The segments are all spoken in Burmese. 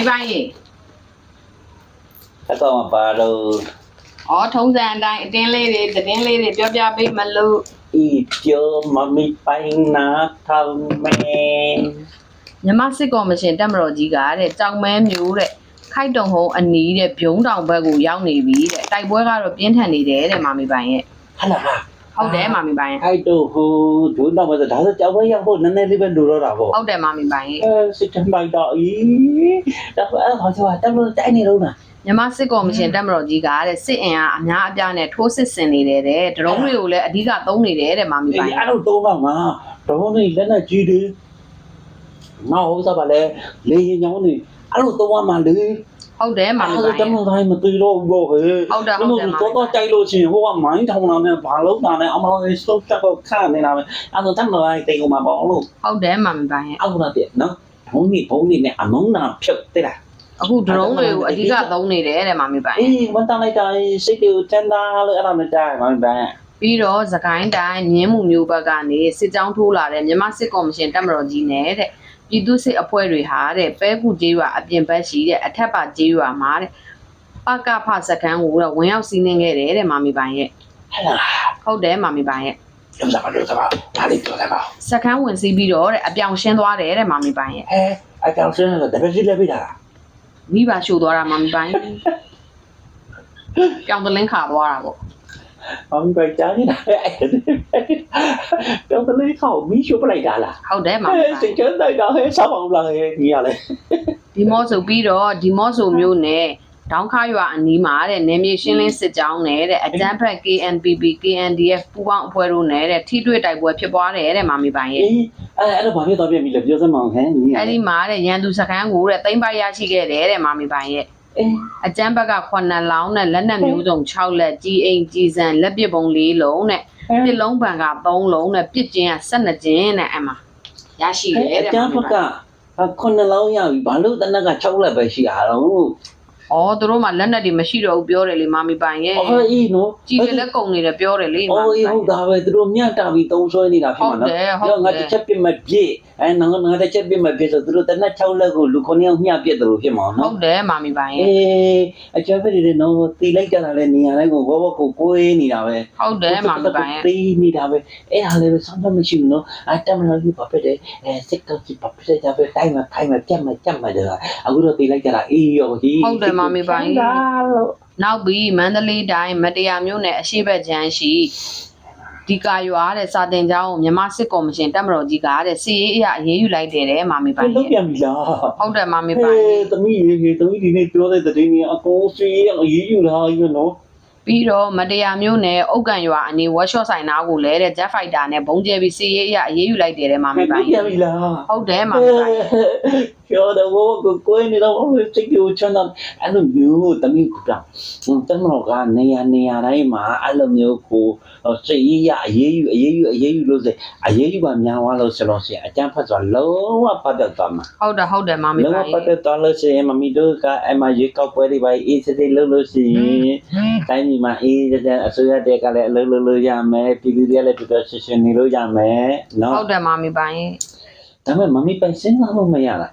မိုင်းပိုင်းရေအဲ့တော့မပါလို့ဩထုံးစံအတိုင်းအတင်းလေးတွေသတင်းလေးတွေပြောပြပေးမလို့ဤကျော်မမီပိုင်နာထောင်မဲမြမစစ်ကော်မရှင်တက်မတော်ကြီးကတဲ့ကြောင်မဲမျိုးတဲ့ခိုက်တုံဟုံးအနီးတဲ့ဘုံတောင်ဘက်ကိုရောက်နေပြီတဲ့တိုက်ပွဲကတော့ပြင်းထန်နေတယ်တဲ့မာမီပိုင်ရဲ့ဟလာ ဟုတ်တယ်မာမီပိုင်ရဲ့အဲ့တော့ဟိုဒုတော့မဒါဆိုကြောက်ဝဲရောက်ဖို့နည်းနည်းလေးပဲလိုတော့တာပေါ့ဟုတ်တယ်မာမီပိုင်ရဲ့အဲစစ်တမိုက်တော့ဤဒါပေမဲ့ဟောဆိုတာတက်လို့တိုက်နေတော့လားမြမစစ်ကော်မရှင်တက်မတော်ကြီးကတဲ့စစ်အင်အားအများအပြားနဲ့ထိုးစစ်ဆင်နေတယ်တဲ့ဒရုန်းတွေကိုလည်းအဓိကသုံးနေတယ်တဲ့မာမီပိုင်အေးရဲ့အဲ့လိုတော့ပါငါတော့နေလက်နဲ့ကြီးတယ်ငါဟိုစားပါလေလေရင်ညောင်းနေအဲ့လိုတော့မှလေ ဟုတ်တယ်မာမီအဲ့ပိုလိုင်တရဲ့မန်တိုင်းမသိတော့ဘူးပေါ့ဟဲ့ဟုတ်တယ်ဟုတ်တယ်မာမီတော့ပိုတော့င်ကြိုက်လို့ချင်းဟိုကမိုင်းထောင်လာနဲ့ဘာလုံးတာနဲ့အမောင်လေးစုပ်ချက်ကိုခါနေတာပဲအဲ့တော့တမန်တိုင်းတိတ်ကုန်မှာပေါ့လို့ဟုတ်တယ်မာမီပိုင်ရဲ့အောက်လာပြနော်ဘုံကြီးဘုံကြီးနဲ့အမုန်းနာဖြုတ်တဲ့လားအခုဒရုန်းတွေကိုအဓိကသုံးနေတယ်တဲ့မာမီပိုင်ရဲ့အေးဝန်တန်လိုက်တာစိတ်ကိုချမ်းသာလို့အဲ့ဒါမကြားပါဘူးဗျာပြီးတော့သခိုင်းတိုင်းမြင်းမှုမျိုးဘက်ကနေစစ်ကြောင်းထိုးလာတဲ့မြန်မာစစ်ကော်မရှင်တပ်မတော်ကြီးနဲ့တဲ့ ပြည်သူစစ်အဖွဲ့တွေဟာတဲ့ပဲကူကျေးရွာအပြင်ဘက်ရှိတဲ့အထက်ပါကျေးရွာမှာတဲ့ပကဖစခန်းကိုတော့ဝင်ရောက်စီးနင်းခဲ့တယ်တဲ့မာမီပိုင်ရဲ့ဟဲ့လားဟုတ်တယ်မာမီပိုင်ရဲ့ပြောစားပါလို့စားပါဒါလေးပြောစားပါစခန်းဝင်စီးပြီးတော့တဲ့အပြောင်ရှင်းသွားတယ်တဲ့မာမီပိုင်ရဲ့ဟဲအကောင်စင်းတော့တပည့်စီလည်းပြတာမိဘရှို့သွားတာမာမီပိုင်ပြောင်တလင်းခါသွားတာပေါ့ အမပဲကြားနေတာတော့တလေးခေါမီးရှိုးပလိုက်တာလားဟုတ်တယ်မာမီဟဲ့ပိုင်စိတ်ချမ်းသာတာဟဲ့စားပါဦးလားဟဲ့ညီရလဲဒီမော့ဆိုပြီးတော့ဒီမော့ဆိုမျိုးနဲ့ဒေါင်းခါရွာအနီးမှာတဲ့နေမြေရှင်းလင်းစစ်ကြောင်းနဲ့တဲ့အကြမ်းဖက် KNPP KNDF ပူးပေါင်းအဖွဲ့တို့နဲ့တဲ့ထိတွေ့တိုက်ပွဲဖြစ်ပွားတယ်တဲ့မာမီပိုင်ရဲ့အေးအဲ့အဲ့တော့ဘာဖြစ်သွားပြန်ပြီလဲပြောစမ်းမအောင်ဟဲ့ညီရအဲ့ဒီမှာတဲ့ရန်သူစခန်းကိုတဲ့တိမ့်ပိုက်ရရှိခဲ့တယ်တဲ့မာမီပိုင်ရဲ့ အေးအကြမ်းဘက်က9လောင်းနဲ့လက်နက်မျိုးစုံ6လက်ကြီးအိမ်ကြီးစံလက်ပစ်ပုံ4လုံးနဲ့တစ်လုံးပံက3လုံးနဲ့ပြစ်ကျင်းက12ကျင်းနဲ့အမှရရှိတယ်အတဲ့ကျမာန်းမီဘပိုကင်ခုနှစ်လောင်းရပြီဘာလို့တနက်က6လက်ပဲရှိရအောင်လို့ ဩသူတို့မှလက်နက်တွေမရှိတော့ဘူးပြောတယ်လေမာမီပိုင်ရဲ့အော်အေးနော်ကြီးတွေလည်းကုန်နေတယ်ပြောတယ်လေမာအော်မီအေးပိုင်ဟုတ်တာပဲသူတို့မြတ်တာပြီးတုံးဆွဲနေတာဖြစ်မှာနော်ဟုတ်တယ်ဟုတ်တယ်ငါတစ်ချက်ပြစ်မပြည့်အဲငါငါတစ်ချက်ပြစ်မပြည့်ဆိုသူတို့တနက်6လက်ကိုလူ9ယောက်မျှပြစ်တယ်လို့ဖြစ်မှာဟုနော်တ်တယ်မာမီပိုင်ရဲ့အေးအကျပ်ပဲတွေနော်တီလိုက်ကြတာလဲနေရာတိုင်းကိုဘောဘောကိုကိုေးနေတာပဲဟုတ်တယ်မာမီပိုင်ရဲ့တီးနေတာပဲအဲ့ဟာလည်းစမ်းသပ်မရှိဘူးနော်အတမလို့ဘာဖြစ်တယ်အဲစစ်ကောက်ကြီးဘာဖြစ်ကြပဲတိုင်းမှာခိုင်းမှာကြက်မှာကြက်မှာတဲ့အခုတော့တီလိုက်ကြတာအေးရောကြီးဟုတ်တယ်မာမီပိုင်ဒါလို့နောက်ပြီးမန္တလေးတိုင်းမတရားမြို့နယ်အရှိတ်ဘက်ချမ်းရှိဒီကာရွာတဲ့စာတင်ကျောင်းကိုမြန်မာစစ်ကော်မရှင်တပ်မတော်ကြီးကတဲ့စီရေးအရအရေးယူလိုက်တယ်တဲ့မာမီပိုင်လုံးရဲ့ပြန်ပြီလားဟုတ်တယ်မာမီဟဲပိုင်ရဲ့့သမီးရေရေသမီးဒီနေ့ပြောတဲ့တဲ့င်းကြီးအကုန်စီးရအရေးယူလာယူနော် ပြီးတော့မတရားမြို့နယ်အုတ်ကန်ရွာအနီးဝက်ရှော့ဆိုင်နာကိုလည်းတဲ့ Jet Fighter နဲ့ဘုံကျဲပြီးစီရေးအရအရေးယူလိုက်တယ်တဲ့မာမီပိုင်ပြရဲ့န်ပြီလားဟုတ်တယ်မာမီပိုင်ရဲ့ပြောတော့ဘောကိုကိုနေတော့စိတ်ကိုချမ်းသာအဲ့လိုမျိုးသမီးကပြောင်းတမတော်ကနေရာနေရာတိုင်းမှာအဲ့လိုမျိုးကိုစိတ်ရရအရေးယူအရေးယူအရေးယူလို့ဆိုအရေးယူပါများသွားလို့ဆိုလို့ရှိရင်အကျန်းဖတ်ဆိုလုံးဝပတ်သက်သွားမှာဟုတ်တယ်ဟုတ်တယ်မာမီလုံးဝပိုင်ပတ်ရဲ့သက်သွားလို့ရှိရင်မမီတို့ကအမရေကောက်ပွဲတွေပါအေးစစ်စစ်လုပ်လို့ရှိရင်တိုင်းပြည်မှာအေးတဲ့အစိုးရတဲ့ကလည်းအလုပ်လုပ်လို့ရမယ်ပြည်သူတွေကလည်းပြပြရှင်းရှင်းနေလို့ရမယ်နော်ဟုတ်တယ်မာမီပိုင်ရဲ့ဒါပေမဲ့မမီပိုင်စဉ်းစားလို့မရလား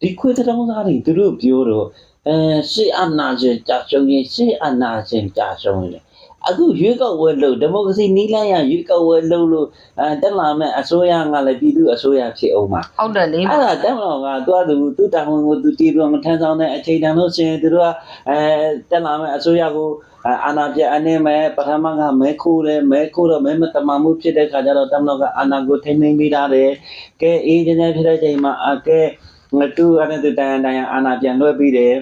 ဒီခွေးတောင်းသားတွေသူတို့ပြောတော့အဲရှေ့အနာရှင်ကြာရှုံးရင်ရှေ့အနာရှင်ကြာရှုံးရင် အခုရွေးကောက်ဝဲလို့ဒီမိုကရေစီနီးလန်းရရွေးကောက်ဝဲလို့လို့အဲတက်လာမဲ့အစိုးရကလည်းပြည်သူအစိုးရဖြစ်အောင်မှာဟုတ်တယ်လေအဲ့ဒါတက်မလို့ကသူကသူသူတာဝန်ကိုသူတည်ပြီးမထမ်းဆောင်တဲ့အချိန်တန်လို့ရှိရင်သူတို့ကအဲတက်လာမဲ့အစိုးရကိုအာဏာပြအနေမဲ့ပထမကမဲခိုးတယ်မဲခိုးတော့မဲမတမမှုဖြစ်တဲ့ခါကျတော့တက်မလို့ကအာဏာကိုထိန်းသိမ်းပြီးသားတယ်ကဲအေးချမ်းချမ်းဖြစ်တဲ့ချိန်မှာအကဲငတူအဲ့ဒါတန်တန်အာဏာပြန်လွှဲပြီးတယ်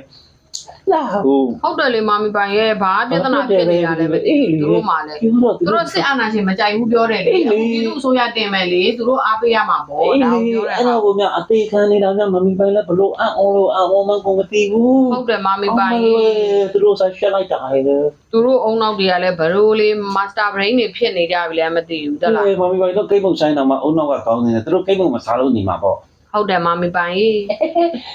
လာဟုတ်ဟုတ်တယ်လေမာမီပိုင်ရဲ့ဘာပြဿနာဖြစ်နေတာလဲမသိဘူးသူတို့မှလည်းပြောတော့သူတို့စစ်အာဏာရှင်မကြိုက်ဘူးပြောတယ်လေအေးအခုလေပြည်သူအစိုးရတင်မယ်လေသူတို့အားပေးရမှာပေါ့အေးဒါလေကိုပြောတယ်အဲ့တော့ကိုမြအသေးခံနေတာမြမမီပိုင်လည်းဘလို့အံ့ဩလို့အံ့ဩမှကိုမသိဘူးဟုတ်တယ်မာမီပိုင်သူတို့ဆက်ရှက်လိုက်တာလေသူတို့အုံနောက်တွေကလည်းဘရိုးလေးမာစတာဘရိန်းတွေဖြစ်နေကြပြီလဲမသိဘူးတက်လားအေးမမီပိုင်တော့ကိတ်မုတ်ဆိုင်တော့မှအုံနောက်ကကောင်းနေတယ်သူတို့ကိတ်မုတ်မစားလို့နေမှာပေါ့ ဟဟုတ်တယ်မမီပိုင်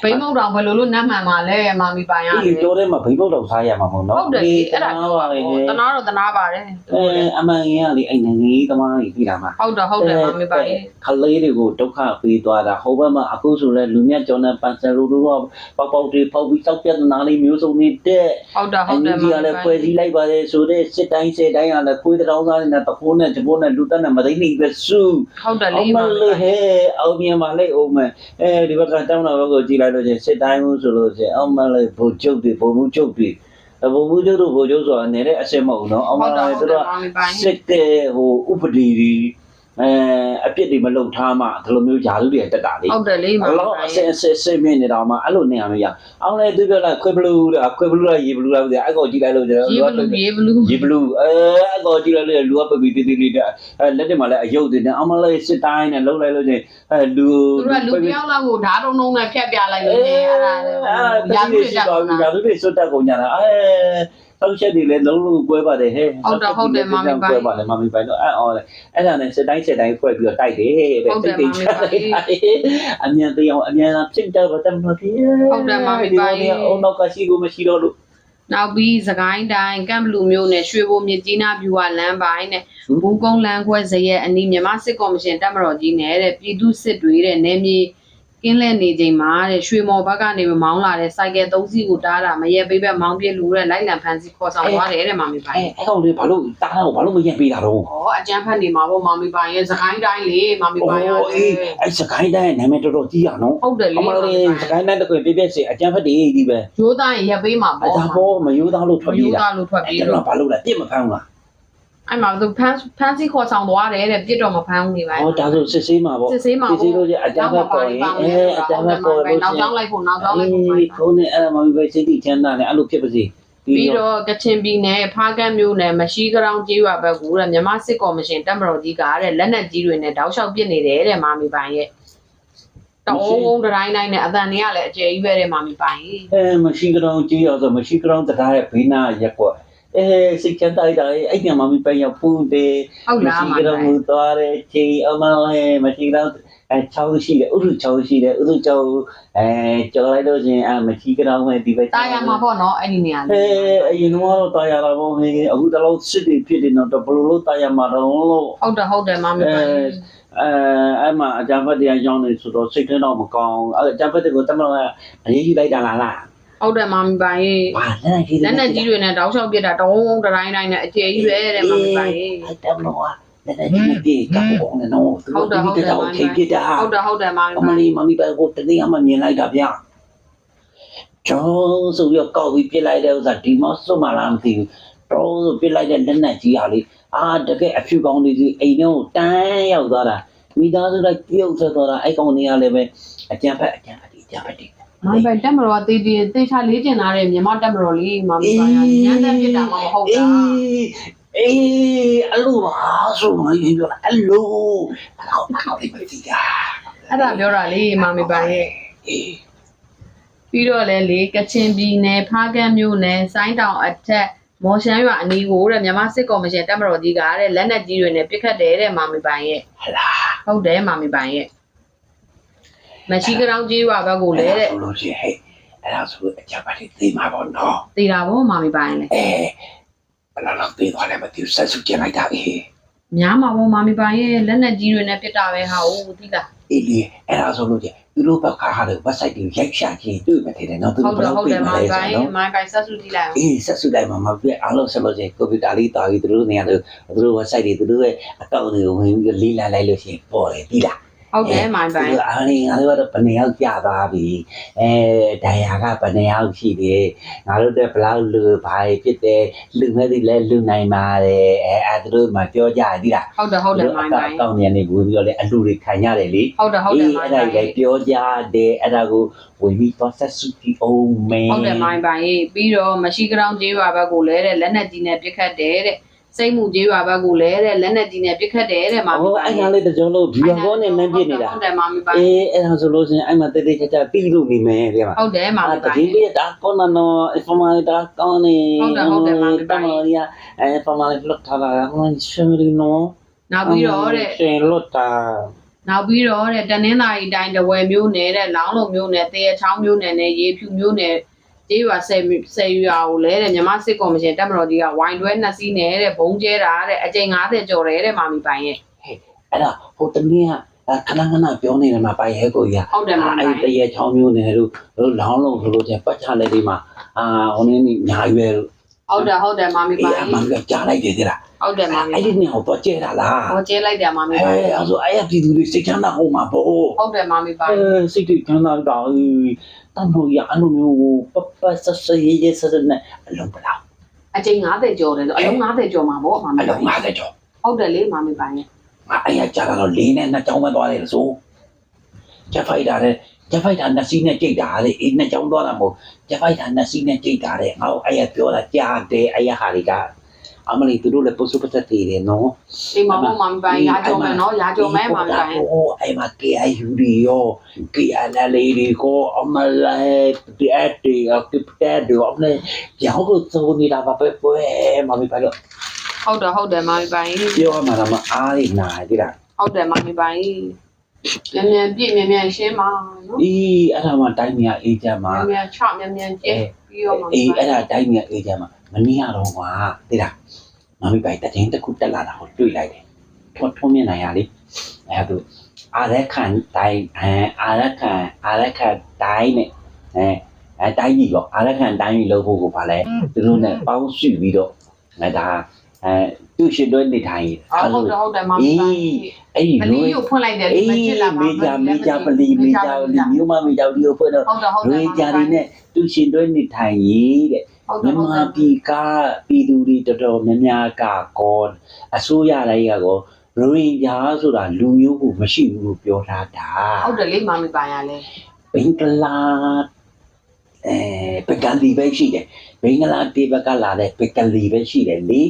ဘိမုတ်တော်ဘယ်လိုလို့နတ်မှန်ပါလဲမမီပိုင်ရဒီလေပြောတဲ့မှာဘိဘုတ်တော်စားရမှာမဟုတ်နော်ဟုတ်တယ်လေအဲ့ဒါတနာပါလေတနာတော့တနာပါတယ်အဲအမှန်ကြီးကလေအဲ့နိုင်ငံကြီးသမားကြီးပြည်တာမှာဟုတ်တယ်ဟုတ်တယ်မမီပိုင်ခလေးတွေကိုဒုက္ခပေးသွားတာဟိုဘက်မှာအခုဆိုလဲလူမြတ်ကျော်နဲ့ပန်ဆယ်လိုတို့တော့ပေါက်ပေါက်တွေပေါက်ပြီးတောက်ပြတ်နာလေးမျိုးစုံနေတဲ့ဟုတ်တယ်အဟုတ်န်တယ်မဂျီမီကပိုင်လည်းဖွဲ့စည်းလိုက်ပါတယ်ဆိုတဲ့စစ်တိုင်းစစ်တိုင်းကလည်းခွေးတောင်းစားနေတဲ့တခိုးနဲ့ဂျပိုးနဲ့လူတက်နဲ့မသိနေပဲစုဟုတ်တယ်အလေးမမမီလေးပိုင်ဟဲအောင်မြင်ပါလေအောင်မအဲဒီဘက်ကတောင်းတာဘက်ကိုကြည်လိုက်လို့ချင်းစစ်တိုင်းမှုဆိုလို့ချင်းအောင်မလေးဘိုလ်ချုပ်တွေဘိုလ်မှုချုပ်တွေဘိုလ်မှုချုပ်တို့ဘိုလ်ချုပ်ဆိုတာနေတဲ့အစစ်မဟုတ်နော်အောင်မဟုတ်တယ်လေးဟုတ်တို့တယ်ကမမီပိုင်စစ်တဲ့ဟိုဥပဒေတွေ အဲအပြစ်တွေမလုံထားမှဒီလိုမျိုးယာလူတွေတက်တာလေဟုတ်တယ်လေးမမီအလောပိုင်အစင်စစ်စစ်မြင်နေတော့မှအဲ့လိုနေရမရအောင်လေသူပြောလိုက်ခွေဘလူးလားခွေဘလူးလားရေဘလူးလားအဲ့ကောကြည့်လိုက်လို့ကျွန်တော်ရေဘလူးရေဘလူးရေဘလူးအဲအဲ့ကောကြည့်လိုက်လို့လူကပပီတီတီလေးတဲ့အဲလက်တွေမှာလည်းအယုတ်တွေနဲ့အမလေးစစ်တိုင်းနဲ့လှုပ်လိုက်လို့ချင်းအဲလူသူကလူတယောက်လောက်ကိုဓာတ်တုံးတုံးနဲ့ဖြတ်ပြလိုက်လို့နေအဲ့ဒါရာရာသူသူတွေတွေကြောက်တော့တာရာသူတွေစွတ်တက်ကုန်ကြတာအဲ ဆောက်ချက်တွေလည်းလုံးလုံးကွဲပါတယ်ဟဲ့ကွဲပါတယ်မမီပိုင်တော့အဲ့အော်လေအဲ့ဒါနဲ့စစ်တိုင်းစစ်တိုင်းဖွဲ့ပြီးတော့တိုက်တယ်တဲ့တိတ်တိတ်ချတယ်အမြန်တရားအမြန်ဖြစ်တော့ဗတ်မလို့ဒီအုံနောက်ကရှိကိုမရှိတော့လို့နောက်ပြီးသခိုင်းတိုင်းကမ်ဘလူမျိုးနဲ့ရွှေဘိုမြစ်ကြီးနားပြူဝလမ်းပိုင်းနဲ့ဘူးကုန်းလမ်းခွဲဇရက်အနီးမြန်မာစစ်ကော်မရှင်တပ်မတော်ကြီးနဲ့တဲ့ပြည်သူစစ်တွေတဲ့နေမြေ ကင်းလဲနေချိန်မှာတဲ့ရွှေမော်ဘက်ကနေမောင်းလာတဲ့စိုက်ကယ်၃စီးကိုတားတာမရက်ပေးဘက်မောင်းပြလူတဲ့လိုက်လံဖမ်းဆီးခေါ်ဆောင်သွားတယ်တဲ့မမီပိုင်အဲအဲ့ကောင်လေးဘာလို့တားတော့ဘာလို့မရက်ပေးတာတော့။ဩအကျန်းဖက်နေမှာပေါ့မမီပိုင်ရဲ့သခိုင်းတိုင်းလေမမီပိုင်ရဲ့အေးအဲ့စကိုင်းတိုင်းနာမည်တော်တော်ကြီးရနော်ဟုတ်တယ်လေအမလေးစကိုင်းတိုင်းတကွပြပြစီအကြမ်းဖက်တွေကြီးပဲရိုးသားရင်ရက်ပေးမှာအပေါ့ဒါပေါ်မယိုးသားလို့ထွက်ပြေးရိုးတာသားလို့ထွက်ပြေးအဲ့လို့တော့ဘာလို့လဲပြစ်မဖမ်းဘူးလား အဲ့မှာသူဖမ်းဖမ်းဆီးခေါ်ဆောင်သွားတယ်တဲ့ပြစ်တော့မဖမ်းဘူးနေပါဟောဒါဆိုစစ်ဆေးမှာပေါ့စစ်ဆေးမှာစစ်ဆေးလို့ကျအကြမ်းဖက်ပေါ်ရင်အဲအကြမ်းဖက်ပေါ်လို့နောက်ရှိရကြောင်းလိုက်ဖို့နောက်ကြောင်းလိုက်ဖို့အေးခုံးနေအဲ့ဒါမှပဲစိတ်တိချမ်းသာနေအဲ့လိုဖြစ်ပါစေပြီးတော့ကချင်ပြည်နယ်ဖားကတ်မြို့နယ်မရှိကရောင်ကျေးရွာဘက်ကတဲ့မြန်မာစစ်ကော်မရှင်တပ်မတော်ကြီးကတဲ့လက်နက်ကြီးတွေနဲ့တောက်လျှောက်ပစ်နေတယ်တဲ့မာမီပိုင်ရဲ့တောင်းဝုန်းတိုင်းတိုင်းနဲ့အတန်တွေကလည်းအကျယ်ကြီးပဲတဲ့မာမီပိုင်အဲမရှိကြောင်ကြီးရဆိုမရှိကြောင်တရားရဲ့ဘေးနာရက်ကွက် အဲစိတ်ချမ်းသာတာအဲ့ညမှာမပန်းရပူတယ်ဟုတ်လားမရှိမာမီကြောင်ပိုင်မူသွားတယ်ချီအမလေးမရှိကြောင်အဲချောင်းရှိတယ်ဥရုချောင်းရှိတယ်ဥရုချောင်းအဲကြော်လိုက်လို့ချင်းအမရှိကြောင်ပဲဒီပဲတာယာမှာပေါ့နော်အဲ့ဒီနေရာအဲလေးအရင်ကတော့တာယာလာပေါ့ဟဲ့အခုတလုံးစစ်တွေဖြစ်နေတော့ဘယ်လိုလုပ်တာယာမှာတော့လို့ဟုတ်တယ်ဟုတ်တယ်မာမီပိုင်အဲအဲ့မှာအကြမ်းဖက်တရားရောင်းနေဆိုတော့စိတ်ထဲတော့မကောင်းအဲ့အကြမ်းဖက်တွေကိုတမန်ကအရေးကြီးလိုက်တာလားလား ဟုတ်တယ်မာမီပိုင်ဟာလက်နဲ့ကြီးလက်နက်ကြီးတွေနဲ့တောက်လျှောက်ပစ်တာတောင်းဝုန်းတိုင်းတိုင်းနဲ့အကျယ်ကြီးပဲတဲ့မာမီပိုင်အဲ့တမန်ကလက်နဲ့ကြီးပြေကပ်ပေါ်နေတော့သူတို့ဒီတော့ချိန်ပြတာဟုတ်တယ်ဟုတ်တယ်မာမီအမပိုင်လေးမမီပဲကိုတနေ့အမှမြင်လိုက်တာဗျကျောင်းဆိုပြီးကောက်ပြီးပြစ်လိုက်တဲ့ဥစ္စာဒီမော့စွတ်မှလားမသိဘူးတော့ဆိုပြစ်လိုက်တဲ့လက်နက်ကြီးဟာလေအာတကယ်အဖြူကောင်းလေးကြီးအိမ်ထဲကိုတန်းရောက်သွားတာမိသားစုလိုက်ပြုတ်ထွက်သွားတာအဲ့ကောင်တွေကလည်းပဲအကြမ်းဖက်အကြမ်းဖက်အကြမ်းဖက်တွေ မာမီပိုင်တက်မတော်ကတေးတေးတေးချလေးကျင်လာတဲ့မြန်မာတက်မတော်လေးမာမီပိုင်ကညံတဲ့ပြစ်တာမှမဟုတ်တာအေးအလိုပါဆိုမှရင်ပြောလားအလိုအဲ့တော့အောက်လေးပဲကြည့်တာအဲ့ဒါပြောတာလေမာမီပိုင်ရဲ့အေးပြီးတော့လေလေကချင်ပြည်နယ်ဖားကန့်မြို့နယ်စိုင်းတောင်အထက်မော်ရှမ်းရွာအနီးကိုတဲ့မြန်မာစစ်ကော်မရှင်တပ်မတော်ကြီးကတဲ့လက်နက်ကြီးတွေနဲ့ပစ်ခတ်တယ်တဲ့မာမီပိုင်ရဲ့ဟလာဟုတ်တယ်မာမီပိုင်ရဲ့ မရှိကရောင်ကြီးရွာဘက်ကိုလေတဲ့ဆိုလို့ရှိရင်ဟဲ့အဲ့ဒါဆိုအကြမ်းဖက်တွေသိမှာပေါ့နော်တေးတာဗောမာမီပိုင်လေအဲဘယ်လောက်သိသွားလဲမသိဘူးဆက်စုကျင်လိုက်တာအေးများမှာဗောမာမီပိုင်ရဲ့လက်နက်ကြီးတွေနဲ့ပစ်တာပဲဟာဟုတ်သိလားအေးလေအဲ့ဒါဆိုလို့ချင်းသူတို့ဘက်ကဟာတဲ့ website တွေရိုက်ရှာကြည့်တွေ့မှထင်တယ်နော်သူဟုတို့တ်ဘတယ်ယ်ဟုလောက်တ်တသိယ်မှမာမီလဲပိုင်ဆိုရဲ့တော့မိုင်းပိုင်ဆက်စုကြည့်လိုက်အောင်အေးဆက်စုလိုက်မှာမပြည့်အားလုံးဆက်လို့ချင်းကွန်ပျူတာလေးတာပြီးသူတို့နေရာသူတို့ website တွေသူတို့ရဲ့အကောင့်တွေကိုဝင်ပြီးလေးလာလိုက်လို့ရှိရင်ပေါ်တယ်ဒီလား ဟုတ်တယ်မိုင်းပိုင်သူအားလေးငါတို့ကတော့ဘယ်နှစ်ယောက်ကြာသွားပြီအဲဒိုင်ယာကဘယ်နှစ်ယောက်ရှိတယ်ငါတို့တဲ့ဘလောက်လူဘာဖြစ်တယ်လူမဲ့ဒီလဲလူနိုင်ပါတယ်အဲအဲသူတို့မှပြောကြသည်လားဟုတ်တယ်ဟုတ်တယ်မိုင်းပိုင်အကောင့်ညနေဘူးပြီးတော့လေအလူတွေခံရတယ်လေဟုတ်တယ်ဟုတ်တယ်မိုင်းအဲ့ဒါပိုင်ကြီးပြောကြတယ်အဲ့ဒါကိုဝင်ပြီးတော့ဆက်စုကြည့်အောင်မယ်ဟုတ်တယ်မိုင်းပိုင်ရေးပြီးတော့မရှိကရောင်ကျေးရွာဘက်ကိုလည်းတဲ့လက်နက်ကြီးနဲ့ပစ်ခတ်တယ်တဲ့ စိတ်မှုကျေးရွာဘက်ကိုလည်းတဲ့လက်နက်ကြီးနဲ့ပစ်ခတ်တယ်တဲ့မာမီဟောပိုင်အဲ့ဒါလေးတကြောလို့ဘီယာကောနဲ့နမ်းပြနေတာဟုတ်တယ်မာမီပိုင်အေးအဲ့ဒါဆိုလို့ရှိရင်အဲ့မှာတိတ်တိတ်ချာချာပြီးလို့နေမယ်တဲ့မှာဟုတ်တယ်မာမီအာတပိုင်တိလေးဒါကောနနောအဖမလေးဒါကောနေဟုတ်တယ်ဟုတ်တယ်မမီပိုင်တမလီယာအဖမလေးလွတ်ထားတာဟိုရှင်ရီနောနောက်ပြီးတော့တဲ့ရှင်လွတ်တာနောက်ပြီးတော့တဲ့တနင်္သာရီတိုင်းတဝယ်မျိုးနယ်တဲ့လောင်းလုံမျိုးနယ်တရချောင်းမျိုးနယ်နဲ့ရေဖြူမျိုးနယ် ကျေးရွာဆယ်ဆယ်ရွာကိုလည်းတဲ့မြမစစ်ကော်မရှင်တက်မတော်ကြီးကဝိုင်းတွဲနှစ်စီးနဲ့တဲ့ဘုံကျဲတာတဲ့အကြိမ်90ကျော်တယ်တဲ့မာမီပိုင်ရဲ့အဲ့ဒါဟိုတနည်းကခဏခဏပြောနေတယ်မှာပိုင်ရဲကိုကြီးဟုတ်တယ်မာမီအဲ့ပိုင်တရေချောင်းမျိုးနေတို့တို့လောင်းလုံးဆိုလို့ချင်းပတ်ချလက်လေးမှာအာဟိုနေ့ညာရွယ်တို့ဟုတ်တယ်ဟုတ်တယ်မာမီအေးပိုင်အမှန်ကကြားလိုက်တယ်တဲ့လားဟုတ်တယ်မာမီအဲ့ဒီနေဟောတော့ကျဲတာလားဟောကျဲလိုက်တယ်မာမီအဲပိုင်အဲ့ဆိုအဲ့ဒီသူတွေစိတ်ချမ်းသာအောင်မှာပေါ့ဟုတ်တယ်မာမီပိုင်အဲစိတ်တွေချမ်းသာတော့ တန်လို့ရအလိုမျိုးပပဆဆရေးရေးဆဆနဲ့အလုံးပလားအကြိမ်90ကျော်တယ်ဆိုအလုံး90ကျော်မှာပေါ့မာမီအပိုလုံးင်50ကျော်ဟုတ်တယ်လေမာမီပိုင်ရဲ့ငါအဲ့ရကြာတော့လေးနဲ့နှစ်ချောင်းပဲသွားတယ်ဆိုချက်ဖိုက်တာတဲ့ချက်ဖိုက်တာနှစ်စီးနဲ့ကြိတ်တာလေအေးနှစ်ချောင်းသွားတာမဟုတ်ချက်ဖိုက်တာနှစ်စီးနဲ့ကြိတ်တာတဲ့ငါအဲ့ရပြောတာကြားတယ်အဲ့ရဟာတွေက အမလီသူတို့လည်းပုစုပသက်သေးတယ်နော်ဒီမှာမမမပိုင်းရာကြုံမယ်နော်ရာကြုံမယ်မမပိုင်းဟိုအဲ့မှာ KIU တွေရော KNL တွေကိုအမလေးဒီအတီအကိပတဲ့ဒီအမလေးကြောက်လို့သုံးနေတာပါပဲပွဲမမပိုင်းတော့ဟုတ်တယ်ဟုတ်တယ်မမပိုင်းပြောမှာမအားနေနိုင်ကြလားဟုတ်တယ်မမပိုင်းမြန်မြန်ပြည့်မြန်မြန်ရှင်းပါနော်အေးအဲ့ဒါမှတိုင်းမြန်အေးချမ်းပါမြန်မြန်ချမြန်မြန်ကျဲပြီးတော့မှအေးအဲ့ဒါတိုင်းမြန်အေးချမ်းပါ မနေ့ကတော့ကွာဒီလားမမီပိုင်တရင်တစ်ခုတက်လာတာကိုတွေ့လိုက်တယ်ထွန်းထွန်းမြင်နိုင်ရလေအဲ့ဒါအာရခန်တိုင်းအဲအာရခန်အာရခန်တိုင်းနဲ့အဲအဲတိုင်းကြီးတော့အာရခန်တိုင်းကြီးလို့ဖို့ကိုပါလဲသူတို့နဲ့ပေါင်းစုပြီးတော့အဲဒါအဲသူရှင်တို့နေထိုင်ဟုတ်တယ်ဟုတ်တယ်မာမီပိုင်အဲ့ဒီပလိုလီကိုဖွင့်လိုက်တယ်ဒီအေးမချစ်လာပါမေဂျာမေဂျာပလီမေဂျာလီမျိုးမမေဂျာလီကိုဖွင့်တော့ဟုတ်တယ်ဟုတ်တယ်မေဂျာတွေနဲ့သူရှင်တို့နေထိုင်ရေးတဲ့ဟုတ်တ မြယ်မဟုတ်တယ်ပြည်ကပြည်သူတွေတော်တော်များများကကောအစိုးရတိုင်းကကောရိုဟင်ဂျာဆိုတာလူမျိုးကိုမရှိဘူးလို့ပြောထားတာဟုတ်တယ်လေမာမီပိုင်ရလဲဘင်္ဂလားအဲပကလီပဲရှိတယ် ဘင်္ဂလားဒေဘကလာတဲ့ပကလီပဲရှိတယ်လေ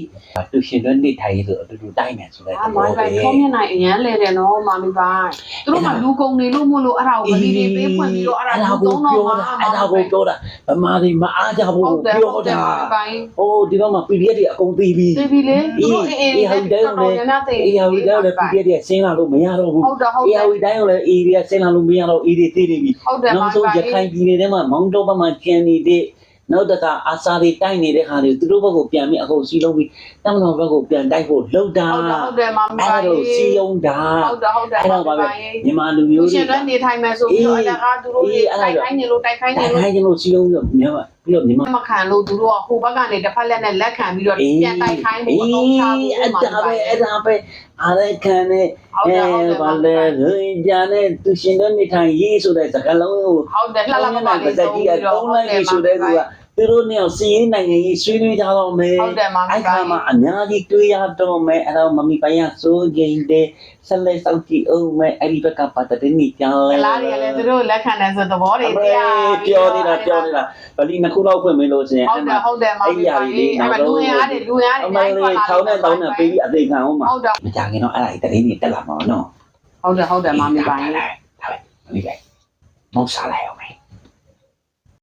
သူရှင်တို့နေထိုင်ရေးဆိုအတူတူတိုင်းမယ်ဆိုတဲ့အာသမာဘောမီပိုပဲင်ထုံးမြနိုင်အရန်လဲတယ်နော်မာမီပိုင်သူတို့ကလူကုန်နေလို့မို့လို့အဲ့ဒါကိုပလီတွေပေးဖွင့်ပြီးတော့အဲ့ဒါကိုသုံးတော့မှာအဲ့ဒါကိုပြောတာဗမာတွေမအားကြဘူးဟုတ်တယ်ပြောဟုတ်တယ်တာမာမီပိုင်ဟိုဒီတော့မှ PDF တွေအကုန်ပြီးပြီသိပြီလေသူတို့အေးအေးလေးတော်တော်များများသိအေးရဝီတိုင်းလည်း PDF တွေဆင်းလာလို့မရတော့ဘူးဟုတ်တယ်ဟုတ်အေးတရယ်ဝီတိုင်းလည်းအေးတွေဆင်းလာလို့မရတော့အေးတွေသိနေပြီဟုတ်တယ်နောမာက်မီဆုံးပိုင်ရခိုင်ပြည်နယ်ထဲမှာမောင်းတော့ဘက်မှာကျန်နေတဲ့ နောက်တကအာစာတွေတိုက်နေတဲ့ခါတွေသူတို့ဘက်ကိုပြန်ပြီးအခုစီလုံးပြီးတမန်တော်ဘက်ကိုပြန်တိုက်ဖို့လှုပ်တာဟုတ်တယ်ဟုတ်တယ်မာမီအဲ့ပိုင်ဒါကိုစီယုံတာဟုတ်တယ်ဟုတ်တယ်အဲ့တော့ပါပဲမြန်မာလူလူမျိုးရှတွေင်တွေနေထိုင်မယ်ဆိုပြီးတော့အလကားသူတို့တွေတိုက်ခိုင်းနေလို့တိုက်ခိုင်းနေတိုက်လို့ခိုင်းကြလို့စီလုံးပြီးမြန်မာပြီးတော့မြန်မာမခံလို့သူတို့ကဟိုဘက်ကနေတစ်ဖက်လက်နဲ့လက်ခံပြီးတော့ပြန်တိုက်ခိုင်းမှုအသုံးချဖို့အဲ့မှာဒါပဲအဲ့ဒါပဲအားရခံနဲ့ဟုတ်တယ်ဟုတ်တယ်ဘာလဲရင်ကြနဲ့သူရှင်တဲ့နေထိုင်ရေးဆိုတဲ့စကားလုံးကိုဟုတ်တယ်လှလှပပပါလေးစကြီးကတုံးလိုက်ပြီဆိုတဲ့ကူက သူတို့နဲ့စီးရင်နိုင်ငံရေးဆွေးနွေးကြတော့မယ်ဟုတ်တယ်မာမီအဲ့ပိုခါင်မှာအများကြီးတွေးရတော့မယ်အဲ့တော့မမီပိုင်ရစိုးကျင်တဲ့ဆက်လက်စောင့်ကြည့်အောင်မယ်အဲ့ဒီဘက်ကပတ်တဲ့နေကြောင်းကလားတွေကလည်းသူတို့လက်ခံတယ်ဆိုသဘောတွေတရားပြောနေတာပြောနေတာဗလီနှစ်ခုလောက်ဖွင့်မလို့ဆိုရင်ဟုတ်တယ်ဟုတ်တယ်မာမီပိုင်အဲ့မှာလူရအားတွေလူရအားအတွေမေလေးထောင်းနဲ့တောင်းနဲ့ပြီးအသေးခံအောင်မှာဟုတ်တယ်မကြခင်တော့အဲ့ဒါတရင်ကြီးတက်လာမှာနော်ဟုတ်တယ်ဟုတ်တယ်မာမီပိုင်ဒါပဲမမီပိုင်မောက်စားလိုက်အောင်